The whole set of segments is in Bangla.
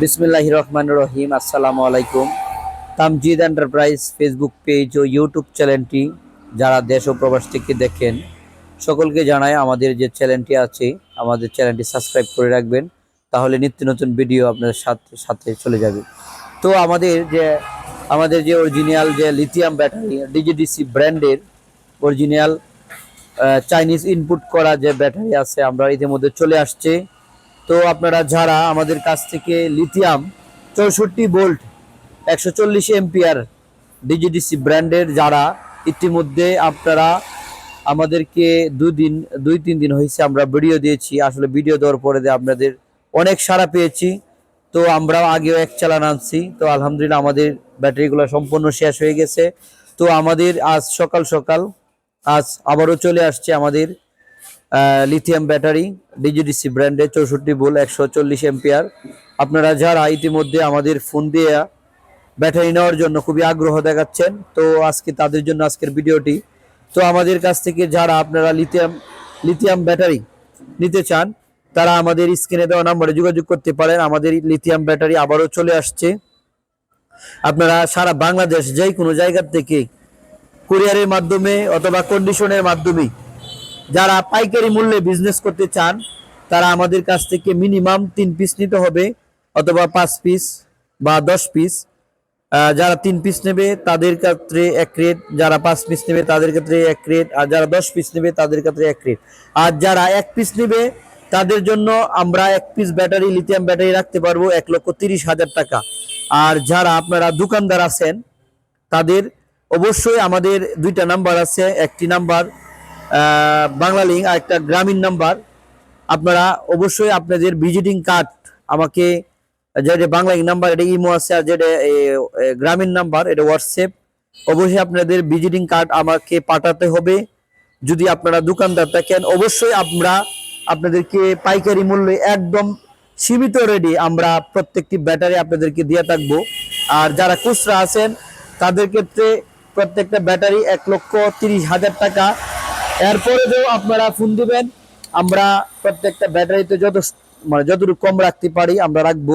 বিসমিল্লাহ রহমান রহিম, আসসালামু আলাইকুম। তামজিদ এন্টারপ্রাইজ ফেসবুক পেজ ও ইউটিউব চ্যানেলটি যারা দেশ ও প্রবাস থেকে দেখেন, সকলকে জানাই আমাদের যে চ্যানেলটি আছে, আমাদের চ্যানেলটি সাবস্ক্রাইব করে রাখবেন, তাহলে নিত্য নতুন ভিডিও আপনাদের সাথে সাথে চলে যাবে। তো আমাদের যে আমাদের যে অরিজিনাল যে লিথিয়াম ব্যাটারি ডিজিডিসি ব্র্যান্ডের অরিজিনাল চাইনিজ ইনপুট করা যে ব্যাটারি আছে, আমরা ইতিমধ্যে চলে আসছে। তো আপনারা যারা আমাদের কাছ থেকে লিথিয়াম চৌষট্টি ভোল্ট একশো চল্লিশ এমপিআর ডিজিডিসি ব্র্যান্ডের যারা, ইতিমধ্যে আপনারা আমাদেরকে দুদিন দুই তিন দিন হয়েছে আমরা ভিডিও দিয়েছি। আসলে ভিডিও দেওয়ার পরে আপনাদের অনেক সাড়া পেয়েছি। তো আমরাও আগেও এক চালান আনছি। তো আলহামদুলিল্লাহ আমাদের ব্যাটারিগুলো সম্পূর্ণ শেষ হয়ে গেছে। তো আমাদের আজ সকাল সকাল, আজ আবারও চলে আসছে আমাদের লিথিয়াম ব্যাটারি ডিজিডিসি ব্র্যান্ডের চৌষট্টি বোল একশো চল্লিশ এম্পিয়ার আপনারা যারা ইতিমধ্যে আমাদের ফোন দিয়ে ব্যাটারি নেওয়ার জন্য খুবই আগ্রহ দেখাচ্ছেন, তো আজকে তাদের জন্য আজকের ভিডিওটি। তো আমাদের কাছ থেকে যারা আপনারা লিথিয়াম লিথিয়াম ব্যাটারি নিতে চান, তারা আমাদের স্ক্রিনে দেওয়া নম্বরে যোগাযোগ করতে পারেন। আমাদের লিথিয়াম ব্যাটারি আবারও চলে আসছে। আপনারা সারা বাংলাদেশ যে কোনো জায়গার থেকে কুরিয়ারের মাধ্যমে অথবা কন্ডিশনের মাধ্যমে যারা পাইকারি মূল্যে বিজনেস করতে চান, তারা আমাদের কাছ থেকে মিনিমাম তিন পিস নিতে হবে, অথবা পাঁচ পিস বা দশ পিস যারা তিন পিস নেবে, তাদের ক্ষেত্রে এক রেট যারা পাঁচ পিস নেবে, তাদের ক্ষেত্রে এক রেট আর যারা দশ পিস নেবে, তাদের ক্ষেত্রে এক রেট আর যারা এক পিস নেবে, তাদের জন্য আমরা এক পিস ব্যাটারি লিথিয়াম ব্যাটারি রাখতে পারব এক লক্ষ তিরিশ হাজার টাকা। আর যারা আপনারা দোকানদার আছেন, তাদের অবশ্যই আমাদের দুইটা নাম্বার আছে। একটি নাম্বার বাংলা লিঙ্ক আর একটা গ্রামীণ নাম্বার। আপনারা অবশ্যই আপনাদের ভিজিটিং কার্ড আমাকে যেটা বাংলা নাম্বার, এটা ইমো আছে আর যেটা গ্রামীণ নাম্বার, এটা হোয়াটসঅ্যাপ। অবশ্যই আপনাদের ভিজিটিং কার্ড আমাকে পাঠাতে হবে। যদি আপনারা দোকানদার থাকেন, অবশ্যই আমরা আপনাদেরকে পাইকারি মূল্যে একদম সীমিত রেডি আমরা প্রত্যেকটি ব্যাটারি আপনাদেরকে দিয়ে থাকব। আর যারা খুচরা আছেন, তাদের ক্ষেত্রে প্রত্যেকটা ব্যাটারি এক লক্ষ তিরিশ হাজার টাকা। এরপরে যে আপনারা ফোন দিবেন, আমরা প্রত্যেকটা ব্যাটারিতে যত মানে যতটুকু কম রাখতে পারি আমরা রাখব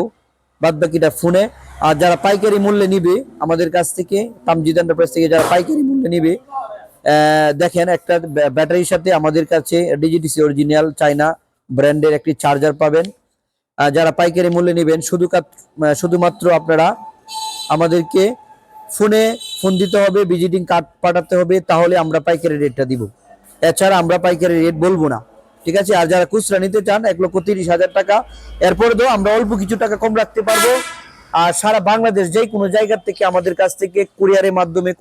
বাদ বাকিটা ফোনে আর যারা পাইকারি মূল্যে নিবে, আমাদের কাছ থেকে, তামজিদ এন্টারপ্রাইজ থেকে যারা পাইকারি মূল্যে নিবে দেখেন একটা ব্যা- ব্যাটারির সাথে আমাদের কাছে ডিজিটিসি অরিজিনাল চাইনা ব্র্যান্ডের একটি চার্জার পাবেন। যারা পাইকারি মূল্যে নেবেন শুধু শুধুমাত্র আপনারা আমাদেরকে ফোনে ফোন দিতে হবে ভিজিটিং কার্ড পাঠাতে হবে, তাহলে আমরা পাইকারি রেটটা দিব। এছাড়া আমরা পাইকারি রেট বলব না। ঠিক আছে? আর যারা খুচরা নিতে চান, এক লক্ষ তিরিশ হাজার টাকা। এরপরে তো আমরা অল্প কিছু টাকা কম রাখতে পারব। আর সারা বাংলাদেশ যে কোনো জায়গা থেকে আমাদের কাছ থেকে কুরিয়ারের মাধ্যমে